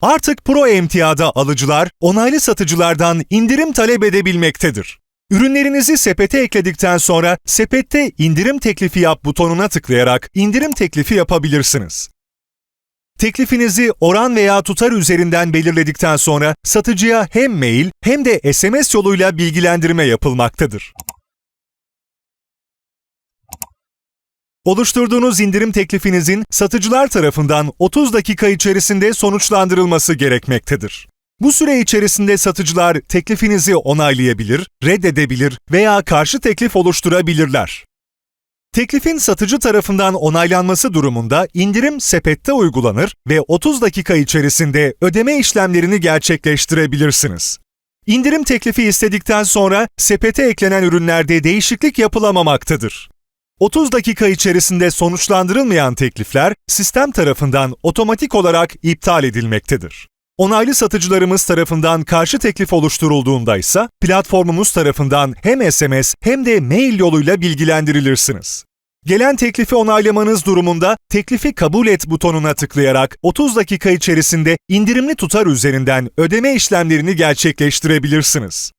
Artık Pro emtiyada alıcılar onaylı satıcılardan indirim talep edebilmektedir. Ürünlerinizi sepete ekledikten sonra sepette indirim teklifi yap butonuna tıklayarak indirim teklifi yapabilirsiniz. Teklifinizi oran veya tutar üzerinden belirledikten sonra satıcıya hem mail hem de SMS yoluyla bilgilendirme yapılmaktadır. Oluşturduğunuz indirim teklifinizin satıcılar tarafından 30 dakika içerisinde sonuçlandırılması gerekmektedir. Bu süre içerisinde satıcılar teklifinizi onaylayabilir, reddedebilir veya karşı teklif oluşturabilirler. Teklifin satıcı tarafından onaylanması durumunda indirim sepette uygulanır ve 30 dakika içerisinde ödeme işlemlerini gerçekleştirebilirsiniz. İndirim teklifi istedikten sonra sepete eklenen ürünlerde değişiklik yapılamamaktadır. 30 dakika içerisinde sonuçlandırılmayan teklifler sistem tarafından otomatik olarak iptal edilmektedir. Onaylı satıcılarımız tarafından karşı teklif oluşturulduğunda ise platformumuz tarafından hem SMS hem de mail yoluyla bilgilendirilirsiniz. Gelen teklifi onaylamanız durumunda teklifi kabul et butonuna tıklayarak 30 dakika içerisinde indirimli tutar üzerinden ödeme işlemlerini gerçekleştirebilirsiniz.